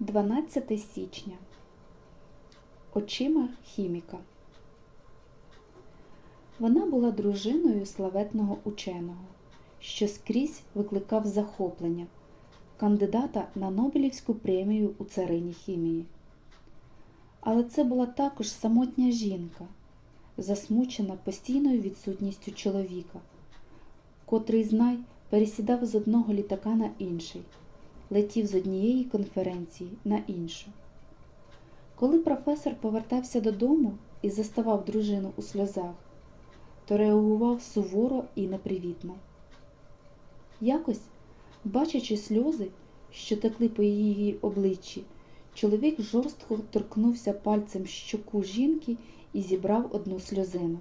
12 січня. Очима хіміка. Вона була дружиною славетного ученого, що скрізь викликав захоплення, кандидата на Нобелівську премію у царині хімії. Але це була також самотня жінка, засмучена постійною відсутністю чоловіка, котрий знай пересідав з одного літака на інший, летів з однієї конференції на іншу. Коли професор повертався додому і заставав дружину у сльозах, то реагував суворо і непривітно. Якось, бачачи сльози, що текли по її обличчі, чоловік жорстко торкнувся пальцем щоку жінки і зібрав одну сльозину.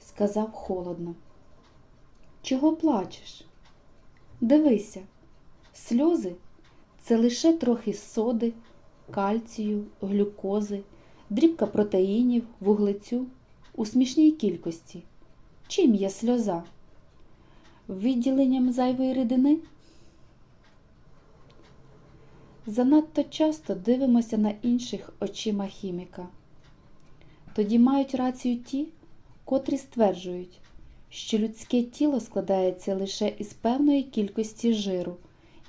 Сказав холодно. Чого плачеш? Дивися, сльози це лише трохи соди, кальцію, глюкози, дрібка протеїнів, вуглецю у смішній кількості. Чим є сльоза? Відділенням зайвої рідини? Занадто часто дивимося на інших очима хіміка. Тоді мають рацію ті, котрі стверджують, що людське тіло складається лише із певної кількості жиру,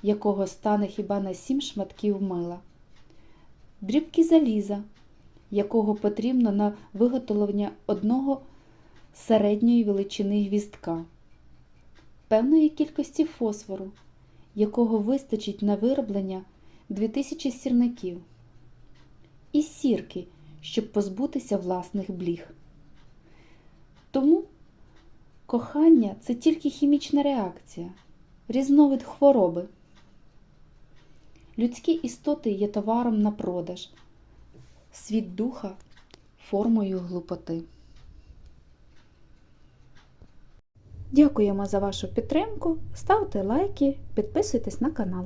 якого стане хіба на сім шматків мила, дрібки заліза, якого потрібно на виготовлення одного середньої величини гвіздка, певної кількості фосфору, якого вистачить на вироблення 2000 сірників, і сірки, щоб позбутися власних бліг. Тому кохання це тільки хімічна реакція, різновид хвороби. Людські істоти є товаром на продаж, світ духа формою глупоти. Дякуємо за вашу підтримку. Ставте лайки, підписуйтесь на канал.